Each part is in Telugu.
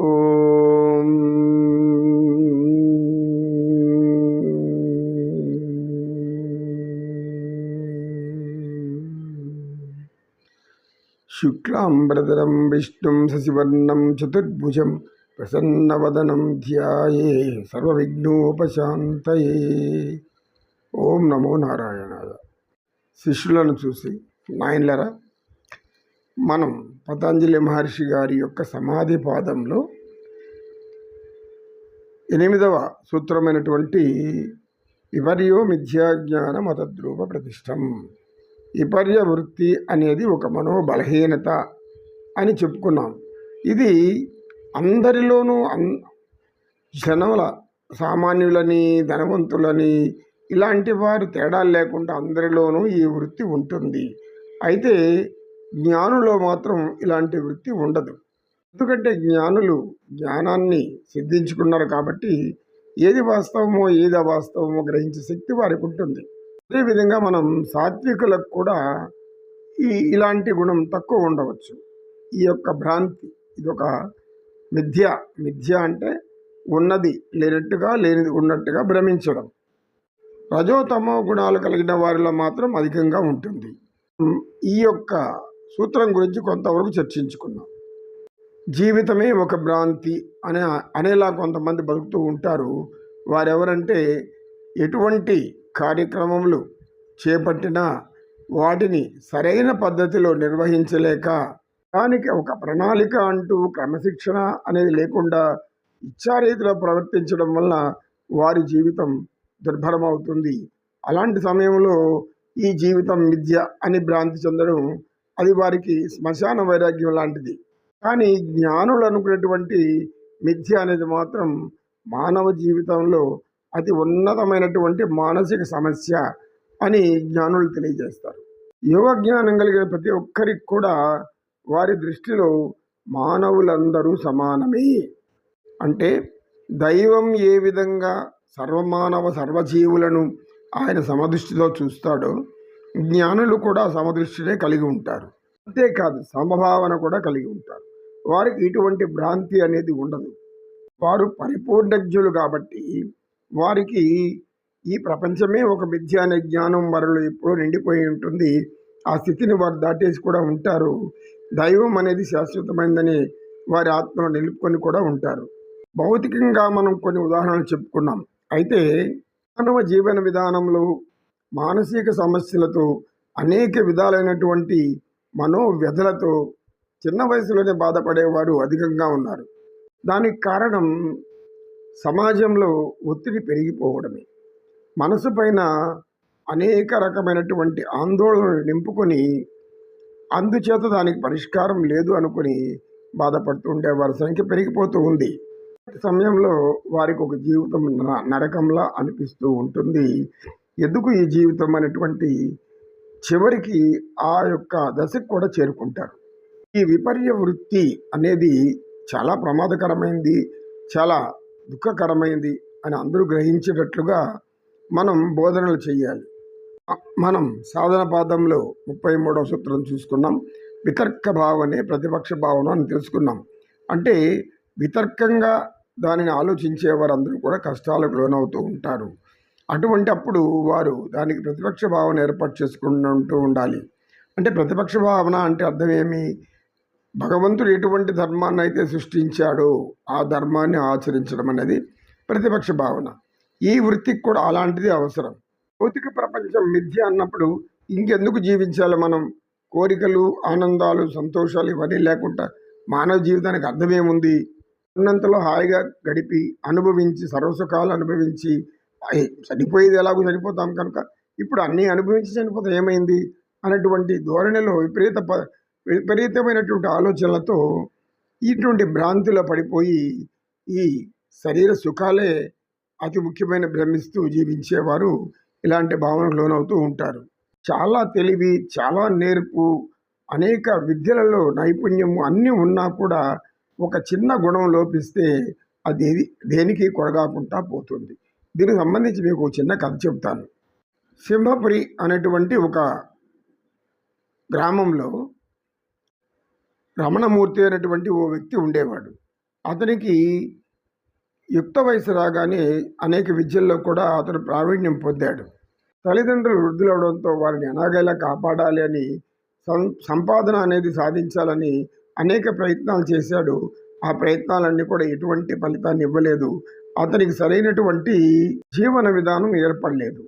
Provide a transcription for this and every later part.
ఓం శుక్లాంబరధరం విష్ణుం శశివర్ణం చతుర్భుజం ప్రసన్నవదనం ధ్యాయే సర్వవిఘ్నోపశాంతయే. ఓం నమో నారాయణాయ. శిష్యులను చూసి నాయనలరా మనం పతంజలి మహర్షి గారి యొక్క సమాధి పాదంలో ఎనిమిదవ సూత్రమైనటువంటి విపర్యో మిథ్యాజ్ఞాన మతద్రూప ప్రతిష్టం. విపర్య వృత్తి అనేది ఒక మనోబలహీనత అని చెప్పుకున్నాం. ఇది అందరిలోనూ అన్ జనముల సామాన్యులని ధనవంతులని ఇలాంటి వారు తేడాలు లేకుండా అందరిలోనూ ఈ వృత్తి ఉంటుంది. అయితే జ్ఞానులో మాత్రం ఇలాంటి వృత్తి ఉండదు. ఎందుకంటే జ్ఞానులు జ్ఞానాన్ని సిద్ధించుకున్నారు కాబట్టి ఏది వాస్తవమో ఏది అవాస్తవమో గ్రహించే శక్తి వారికి ఉంటుంది. అదేవిధంగా మనం సాత్వికులకు కూడా ఈ ఇలాంటి గుణం తక్కువ ఉండవచ్చు. ఈ యొక్క భ్రాంతి ఇది ఒక మిథ్య మిథ్య అంటే ఉన్నది లేనట్టుగా లేనిది ఉన్నట్టుగా భ్రమించడం. రజోతమో గుణాలు కలిగిన వారిలో మాత్రం అధికంగా ఉంటుంది. ఈ యొక్క సూత్రం గురించి కొంతవరకు చర్చించుకున్నాం. జీవితమే ఒక భ్రాంతి అనే అనేలా కొంతమంది బతుకుతూ ఉంటారు. వారెవరంటే ఎటువంటి కార్యక్రమములు చేపట్టినా వాటిని సరైన పద్ధతిలో నిర్వహించలేక దానికి ఒక ప్రణాళిక అంటూ క్రమశిక్షణ అనేది లేకుండా ఇచ్చారీతిలో ప్రవర్తించడం వల్ల వారి జీవితం దుర్భరమవుతుంది. అలాంటి సమయంలో ఈ జీవితం విద్య అని భ్రాంతి చెందడం అది వారికి శ్మశాన వైరాగ్యం లాంటిది. కానీ జ్ఞానులు అనుకునేటువంటి మిథ్య అనేది మాత్రం మానవ జీవితంలో అతి ఉన్నతమైనటువంటి మానసిక సమస్య అని జ్ఞానులు తెలియజేస్తారు. యోగ జ్ఞానం కలిగిన ప్రతి ఒక్కరికి కూడా వారి దృష్టిలో మానవులందరూ సమానమే. అంటే దైవం ఏ విధంగా సర్వమానవ సర్వజీవులను ఆయన సమదృష్టిలో చూస్తాడో జ్ఞానులు కూడా సమదృష్టినే కలిగి ఉంటారు. అంతేకాదు సమభావన కూడా కలిగి ఉంటారు. వారికి ఇటువంటి భ్రాంతి అనేది ఉండదు. వారు పరిపూర్ణజ్ఞులు కాబట్టి వారికి ఈ ప్రపంచమే ఒక మిథ్య అనే జ్ఞానం వారిలో ఎప్పుడూ నిండిపోయి ఉంటుంది. ఆ స్థితిని వారు దాటేసి కూడా ఉంటారు. దైవం అనేది శాశ్వతమైందని వారి ఆత్మను నిలుపుకొని కూడా ఉంటారు. భౌతికంగా మనం కొన్ని ఉదాహరణలు చెప్పుకున్నాం. అయితే మానవ జీవన విధానంలో మానసిక సమస్యలతో అనేక విధాలైనటువంటి మనోవ్యధలతో చిన్న వయసులోనే బాధపడేవారు అధికంగా ఉన్నారు. దానికి కారణం సమాజంలో ఒత్తిడి పెరిగిపోవడమే. మనసు పైన అనేక రకమైనటువంటి ఆందోళనలు నింపుకొని అందుచేత దానికి పరిష్కారం లేదు అనుకుని బాధపడుతూ ఉండే వారి సంఖ్య పెరిగిపోతూ ఉంది. సమయంలో వారికి ఒక జీవితం నరకంలా అనిపిస్తూ ఉంటుంది. ఎందుకు ఈ జీవితం అనేటువంటి చివరికి ఆ యొక్క దశకు కూడా చేరుకుంటారు. ఈ విపర్య వృత్తి అనేది చాలా ప్రమాదకరమైంది చాలా దుఃఖకరమైంది అని అందరూ గ్రహించేటట్లుగా మనం బోధనలు చేయాలి. మనం సాధన పాదంలో ముప్పై మూడవ సూత్రం చూసుకున్నాం. వితర్క భావనే ప్రతిపక్ష భావన అని తెలుసుకున్నాం. అంటే వితర్కంగా దానిని ఆలోచించే వారందరూ కూడా కష్టాలకు లోనవుతూ ఉంటారు. అటువంటి అప్పుడు వారు దానికి ప్రతిపక్ష భావన ఏర్పాటు చేసుకుంటూ ఉండాలి. అంటే ప్రతిపక్ష భావన అంటే అర్థం ఏమి? భగవంతుడు ఎటువంటి ధర్మాన్ని అయితే సృష్టించాడో ఆ ధర్మాన్ని ఆచరించడం అనేది ప్రతిపక్ష భావన. ఈ వృత్తికి కూడా అలాంటిది అవసరం. భౌతిక ప్రపంచం మిథ్య అన్నప్పుడు ఇంకెందుకు జీవించాలి మనం? కోరికలు ఆనందాలు సంతోషాలు ఇవన్నీ లేకుండా మానవ జీవితానికి అర్థమేముంది ఉన్నంతలో హాయిగా గడిపి అనుభవించి సర్వసుఖాలు అనుభవించి చనిపోయేది ఎలాగో చనిపోతాం కనుక ఇప్పుడు అన్నీ అనుభవించి చనిపోతే ఏమైంది? అనేటువంటి ధోరణిలో విపరీత ప విపరీతమైనటువంటి ఆలోచనలతో ఇటువంటి భ్రాంతిలో పడిపోయి ఈ శరీర సుఖాలే అతి ముఖ్యమైన భ్రమిస్తూ జీవించేవారు ఇలాంటి భావనకు లోనవుతూ ఉంటారు. చాలా తెలివి చాలా నేర్పు అనేక విద్యలలో నైపుణ్యము అన్నీ ఉన్నా కూడా ఒక చిన్న గుణం లోపిస్తే అది దేనికి కొరగాకుండా పోతుంది. దీనికి సంబంధించి మీకు చిన్న కథ చెప్తాను సింహపురి అనేటువంటి ఒక గ్రామంలో రమణమూర్తి అనేటువంటి ఓ వ్యక్తి ఉండేవాడు. అతనికి యుక్త వయసు రాగానే అనేక విద్యల్లో కూడా అతను ప్రావీణ్యం పొందాడు. తల్లిదండ్రులు వృద్ధులవడంతో వారిని ఎలాగైనా కాపాడాలి అని సం సంపాదన అనేది సాధించాలని అనేక ప్రయత్నాలు చేశాడు. ఆ ప్రయత్నాలన్నీ కూడా ఎటువంటి ఫలితాన్ని ఇవ్వలేదు. అతనికి సరైనటువంటి జీవన విధానం ఏర్పడలేదు.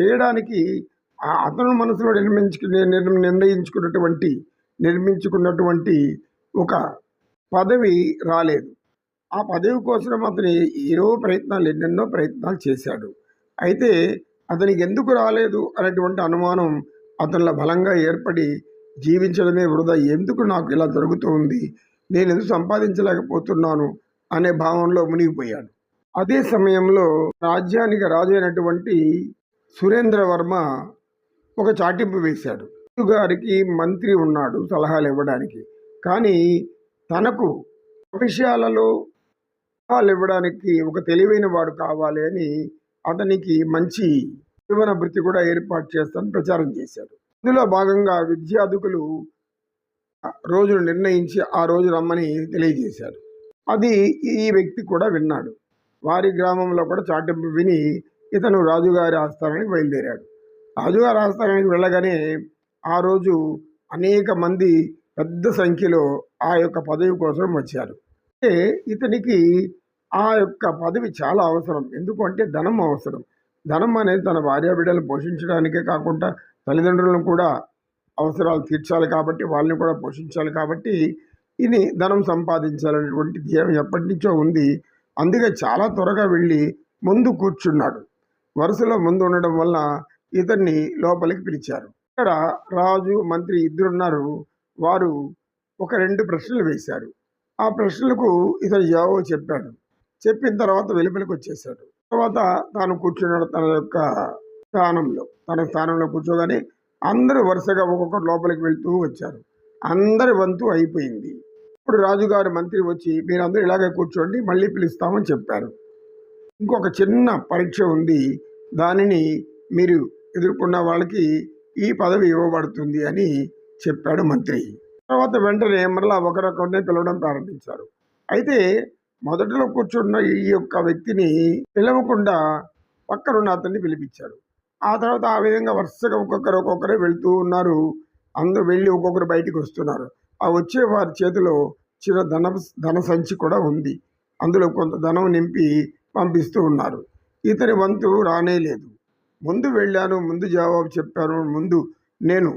చేయడానికి ఆ అతను మనసులో నిర్మించుకునే నిర్- నిర్ణయించుకున్నటువంటి నిర్మించుకున్నటువంటి ఒక పదవి రాలేదు. ఆ పదవి కోసం అతను ఏదో ప్రయత్నాలు ఎన్నెన్నో ప్రయత్నాలు చేశాడు. అయితే అతనికి ఎందుకు రాలేదు అనేటువంటి అనుమానం అతనిలో బలంగా ఏర్పడి జీవించడమే వృధా. ఎందుకు నాకు ఇలా జరుగుతుంది నేను ఎందుకు సంపాదించలేకపోతున్నాను? అనే భావంలో మునిగిపోయాడు. అదే సమయంలో రాజ్యానికి రాజు అయినటువంటి సురేంద్రవర్మ ఒక చాటింపు వేశాడు. గారికి మంత్రి ఉన్నాడు సలహాలు ఇవ్వడానికి. కానీ తనకు విషయాలలో సలహాలు ఇవ్వడానికి ఒక తెలివైన వాడు కావాలి అని అతనికి మంచి జీవన వృత్తి కూడా ఏర్పాటు చేస్తాను ప్రచారం చేశాడు. ఇందులో భాగంగా విద్యార్థులు రోజును నిర్ణయించి ఆ రోజు రమ్మని తెలియజేశాడు. అది ఈ వ్యక్తి కూడా విన్నాడు. వారి గ్రామంలో కూడా చాటింపు విని ఇతను రాజుగారి ఆస్థానానికి బయలుదేరాడు. రాజుగారి ఆస్థానానికి వెళ్ళగానే ఆ రోజు అనేక మంది పెద్ద సంఖ్యలో ఆ యొక్క పదవి కోసం వచ్చారు. అంటే ఇతనికి ఆ యొక్క పదవి చాలా అవసరం. ఎందుకంటే ధనం అవసరం. ధనం అనేది తన భార్య బిడ్డలు పోషించడానికే కాకుండా తల్లిదండ్రులను కూడా అవసరాలు తీర్చాలి కాబట్టి వాళ్ళని కూడా పోషించాలి కాబట్టి ఇది ధనం సంపాదించాలనేటువంటి ధ్యేయం ఎప్పటి నుంచో ఉంది. అందుకే చాలా త్వరగా వెళ్ళి ముందు కూర్చున్నాడు. వరుసలో ముందు ఉండడం వల్ల ఇతన్ని లోపలికి పిలిచారు. ఇక్కడ రాజు మంత్రి ఇద్దరున్నారు. వారు ఒక రెండు ప్రశ్నలు వేశారు. ఆ ప్రశ్నలకు ఇతను జవాబు చెప్పాడు. చెప్పిన తర్వాత వెలుపలికి వచ్చేసాడు తర్వాత తాను కూర్చున్నాడు తన యొక్క స్థానంలో. తన స్థానంలో కూర్చోగానే అందరూ వరుసగా ఒక్కొక్కరు లోపలికి వెళ్తూ వచ్చారు. అందరి వంతు అయిపోయింది. ఇప్పుడు రాజుగారు మంత్రి వచ్చి మీరందరూ ఇలాగే కూర్చోండి మళ్ళీ పిలుస్తామని చెప్పారు. ఇంకొక చిన్న పరీక్ష ఉంది. దానిని మీరు ఎదుర్కొన్న వాళ్ళకి ఈ పదవి ఇవ్వబడుతుంది అని చెప్పాడు మంత్రి. తర్వాత వెంటనే మరలా ఒకరొకరిని పిలవడం ప్రారంభించారు. అయితే మొదటిలో కూర్చున్న ఈ యొక్క వ్యక్తిని పిలవకుండా పక్కనున్న అతన్ని పిలిపించారు. ఆ తర్వాత ఆ విధంగా వరుసగా ఒక్కొక్కరు ఒక్కొక్కరే వెళ్తూ ఉన్నారు. అందరూ వెళ్ళి ఒక్కొక్కరు బయటికి వస్తున్నారు. ఆ వచ్చే వారి చేతిలో చిన్న ధన ధన సంచి కూడా ఉంది. అందులో కొంత ధనం నింపి పంపిస్తూ ఉన్నారు. ఇతని వంతు రానే లేదు. ముందు వెళ్ళాను ముందు జవాబు చెప్పాను ముందు నేను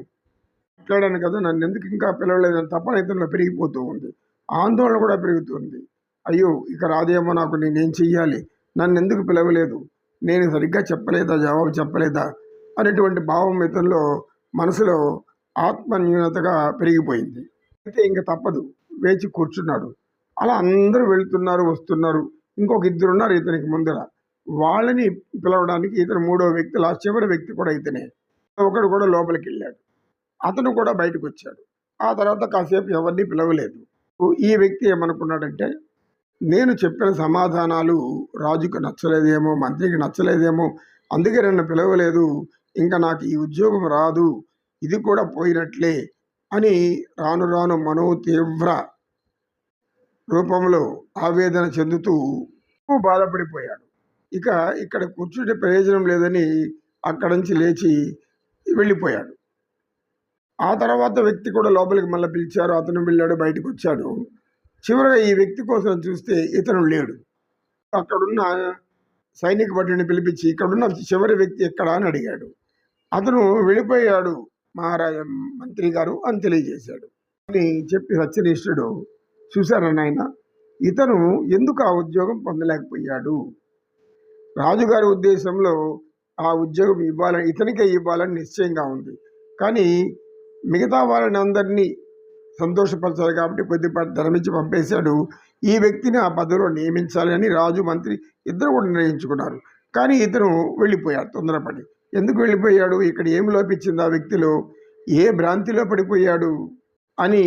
మాట్లాడాను కదా నన్ను ఎందుకు ఇంకా పిలవలేదని తప్పన ఇతనిలో పెరిగిపోతూ ఉంది. ఆందోళన కూడా పెరుగుతుంది అయ్యో ఇక రాదేమో నాకు నేనేం చెయ్యాలి? నన్ను ఎందుకు పిలవలేదు? నేను సరిగ్గా చెప్పలేదా జవాబు చెప్పలేదా? అనేటువంటి భావం ఇతనిలో మనసులో ఆత్మన్యూనతగా పెరిగిపోయింది. అయితే ఇంక తప్పదు. వేచి కూర్చున్నాడు. అలా అందరూ వెళుతున్నారు వస్తున్నారు. ఇంకొక ఇద్దరు ఉన్నారు ఇతనికి ముందర. వాళ్ళని పిలవడానికి ఇతను మూడో వ్యక్తి లాస్ట్ చివరి వ్యక్తి కూడా ఇతనే. ఒకడు కూడా లోపలికి వెళ్ళాడు. అతను కూడా బయటకు వచ్చాడు. ఆ తర్వాత కాసేపు ఎవరిని పిలవలేదు. ఈ వ్యక్తి ఏమనుకున్నాడంటే నేను చెప్పిన సమాధానాలు రాజుకు నచ్చలేదేమో మంత్రికి నచ్చలేదేమో అందుకే నన్ను పిలవలేదు. ఇంకా నాకు ఈ ఉద్యోగం రాదు. ఇది కూడా పోయినట్లే. అని రాను రాను మనో తీవ్ర రూపంలో ఆవేదన చెందుతూ బాధపడిపోయాడు. ఇక ఇక్కడ కూర్చుంటే ప్రయోజనం లేదని అక్కడి నుంచి లేచి వెళ్ళిపోయాడు. ఆ తర్వాత వ్యక్తి కూడా లోపలికి మళ్ళీ పిలిచారు. అతను వెళ్ళాడు బయటకు వచ్చాడు. చివరిగా ఈ వ్యక్తి కోసం చూస్తే ఇతను లేడు. అక్కడున్న సైనిక భటుని పిలిపించి ఇక్కడున్న చివరి వ్యక్తి ఎక్కడా? అని అడిగాడు. అతను వెళ్ళిపోయాడు. మహారాజ మంత్రి గారు అని తెలియజేశాడు. అని చెప్పి సత్యనిష్ఠుడు చూశారా నాయన ఇతను ఎందుకు ఆ ఉద్యోగం పొందలేకపోయాడు? రాజుగారి ఉద్దేశంలో ఆ ఉద్యోగం ఇవ్వాలని ఇతనికే ఇవ్వాలని నిశ్చయంగా ఉంది. కానీ మిగతా వాళ్ళని అందరినీ సంతోషపరచాలి కాబట్టి కొద్దిపాటి ధనమిచ్చి పంపేశాడు. ఈ వ్యక్తిని ఆ పదవిలో నియమించాలి అని రాజు మంత్రి ఇద్దరు కూడా నిర్ణయించుకున్నారు. కానీ ఇతను వెళ్ళిపోయాడు తొందరపడి. ఎందుకు వెళ్ళిపోయాడు? ఇక్కడ ఏమి లోపించింది ఆ వ్యక్తిలో? ఏ భ్రాంతిలో పడిపోయాడు? అని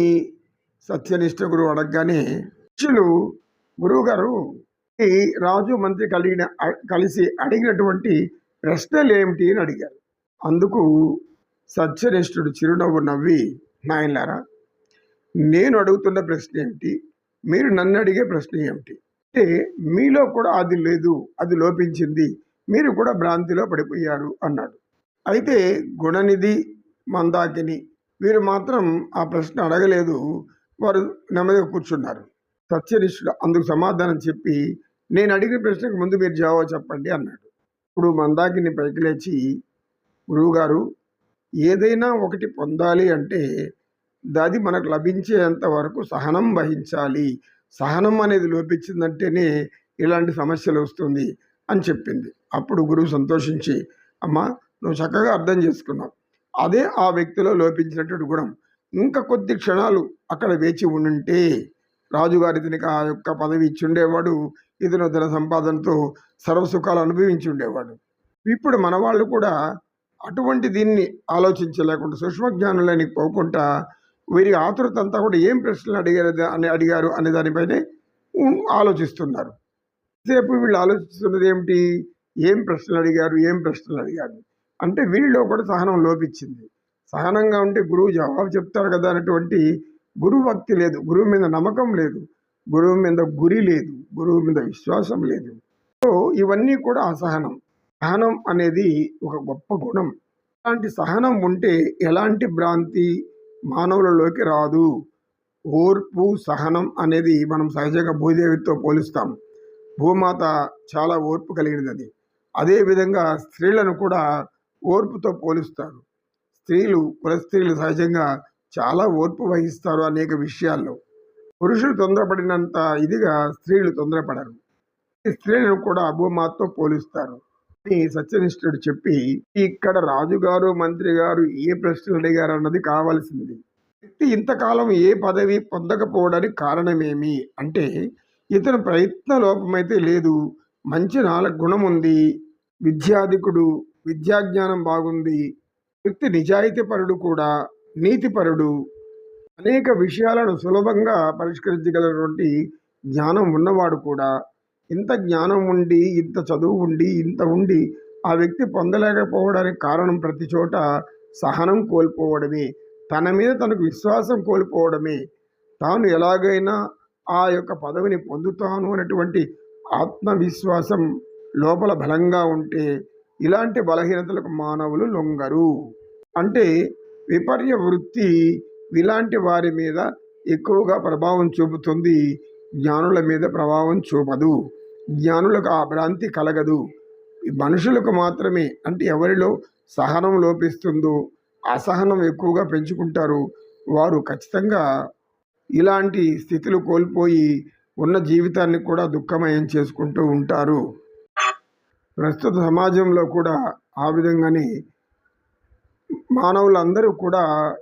సత్యనిష్ట గురువు అడగగానే శిష్యులు గురువుగారు ఈ రాజు మంత్రి కలిగిన కలిసి అడిగినటువంటి ప్రశ్నలు ఏమిటి అని అడిగారు. అందుకు సత్యనిష్ఠుడు చిరునవ్వు నవ్వి నాయనలారా నేను అడుగుతున్న ప్రశ్న ఏమిటి మీరు నన్ను అడిగే ప్రశ్న ఏమిటి? అంటే మీలో కూడా అది లేదు అది లోపించింది. మీరు కూడా భ్రాంతిలో పడిపోయారు అన్నాడు. అయితే గుణనిధి మందాకిని వీరు మాత్రం ఆ ప్రశ్న అడగలేదు. వారు నెమ్మదిగా కూర్చున్నారు. సత్యనిష్ఠుడు అందుకు సమాధానం చెప్పి నేను అడిగిన ప్రశ్నకు ముందు మీరు జవాబు చెప్పండి అన్నాడు. ఇప్పుడు మందాకిని పైకి లేచి గురువుగారు ఏదైనా ఒకటి పొందాలి అంటే అది మనకు లభించేంత వరకు సహనం వహించాలి. సహనం అనేది లోపించిందంటేనే ఇలాంటి సమస్యలు వస్తుంది. అని చెప్పింది. అప్పుడు గురువు సంతోషించి అమ్మా నువ్వు చక్కగా అర్థం చేసుకున్నావు. అదే ఆ వ్యక్తిలో లోపించినటువంటి గుణం. ఇంకా కొద్ది క్షణాలు అక్కడ వేచి ఉండుంటే రాజుగారి ఇతనికి ఆ యొక్క పదవి ఇచ్చుండేవాడు ఇతను ధన సంపాదనతో సర్వసుఖాలు అనుభవించి ఉండేవాడు. ఇప్పుడు మన వాళ్ళు కూడా అటువంటి దీన్ని ఆలోచించలేకుండా సూక్ష్మజ్ఞానులని పోకుండా వీరి ఆతురత అంతా కూడా ఏం ప్రశ్నలు అడిగారు అని అడిగారు అనే దానిపైనే ఆలోచిస్తున్నారు. సేపు వీళ్ళు ఆలోచిస్తున్నది ఏమిటి? ఏం ప్రశ్నలు అడిగారు? ఏం ప్రశ్నలు అడిగారు? అంటే వీళ్ళలో కూడా సహనం లోపించింది. సహనంగా ఉంటే గురువు జవాబు చెప్తారు కదా అనేటువంటి గురువు భక్తి లేదు. గురువు మీద నమ్మకం లేదు. గురువు మీద గురి లేదు. గురువు మీద విశ్వాసం లేదు. సో ఇవన్నీ కూడా అసహనం. సహనం అనేది ఒక గొప్ప గుణం. అలాంటి సహనం ఉంటే ఎలాంటి భ్రాంతి మానవులలోకి రాదు. ఓర్పు సహనం అనేది మనం సహజంగా భూదేవితో పోలుస్తాం. భూమాత చాలా ఓర్పు కలిగినది అదేవిధంగా స్త్రీలను కూడా ఓర్పుతో పోలుస్తారు. స్త్రీలు కుల స్త్రీలు సహజంగా చాలా ఓర్పు వహిస్తారు అనేక విషయాల్లో. పురుషులు తొందరపడినంత ఇదిగా స్త్రీలు తొందరపడరు. స్త్రీలను కూడా భూమాతతో పోలుస్తారు. అని సత్యనిష్ఠుడు చెప్పి ఇక్కడ రాజుగారు మంత్రి గారు ఏ ప్రశ్నలు అడిగారు అన్నది కావాల్సింది. వ్యక్తి ఇంతకాలం ఏ పదవి పొందకపోవడానికి కారణమేమి? అంటే ఇతను ప్రయత్న లోపమైతే లేదు. మంచి నాలుగు గుణం ఉంది విద్యాధికుడు విద్యాజ్ఞానం బాగుంది. వ్యక్తి నిజాయితీపరుడు కూడా నీతిపరుడు. అనేక విషయాలను సులభంగా పరిష్కరించగలటువంటి జ్ఞానం ఉన్నవాడు కూడా. ఇంత జ్ఞానం ఉండి ఇంత చదువు ఉండి ఇంత ఉండి ఆ వ్యక్తి పొందలేకపోవడానికి కారణం ప్రతి చోట సహనం కోల్పోవడమే. తన మీద తనకు విశ్వాసం కోల్పోవడమే. తాను ఎలాగైనా ఆ యొక్క పదవిని పొందుతాను అనేటువంటి ఆత్మవిశ్వాసం లోపల బలంగా ఉంటే ఇలాంటి బలహీనతలకు మానవులు లొంగరు. అంటే విపర్య వృత్తి ఇలాంటి వారి మీద ఎక్కువగా ప్రభావం చూపుతుంది. జ్ఞానుల మీద ప్రభావం చూపదు. జ్ఞానులకు ఆ భ్రాంతి కలగదు. మనుషులకు మాత్రమే అంటే ఎవరిలో సహనం లోపిస్తుందో అసహనం ఎక్కువగా పెంచుకుంటారు. వారు ఖచ్చితంగా ఇలాంటి స్థితులు కోల్పోయి ఉన్న జీవితాన్ని కూడా దుఃఖమయం చేసుకుంటూ ఉంటారు. ప్రస్తుత సమాజంలో కూడా ఆ విధంగానే మానవులందరూ కూడా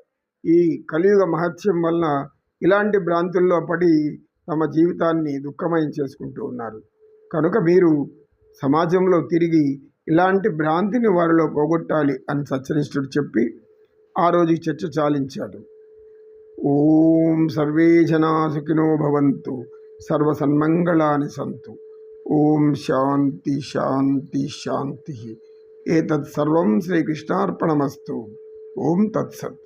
ఈ కలియుగ మహత్యం వలన ఇలాంటి భ్రాంతుల్లో పడి తమ జీవితాన్ని దుఃఖమయం చేసుకుంటూ ఉన్నారు. కనుక మీరు సమాజంలో తిరిగి ఇలాంటి భ్రాంతిని వారిలో పోగొట్టాలి అని సత్యనిష్ఠుడు చెప్పి ఆ రోజు చర్చ చాలించాడు. ओम सर्वे जना सुखिनो भवन्तु, सर्वसन्मङ्गलानि सन्तु। ओम शांति शांति शांति एतत् सर्वं श्रीकृष्णार्पणमस्तु। ओम तत्सत्।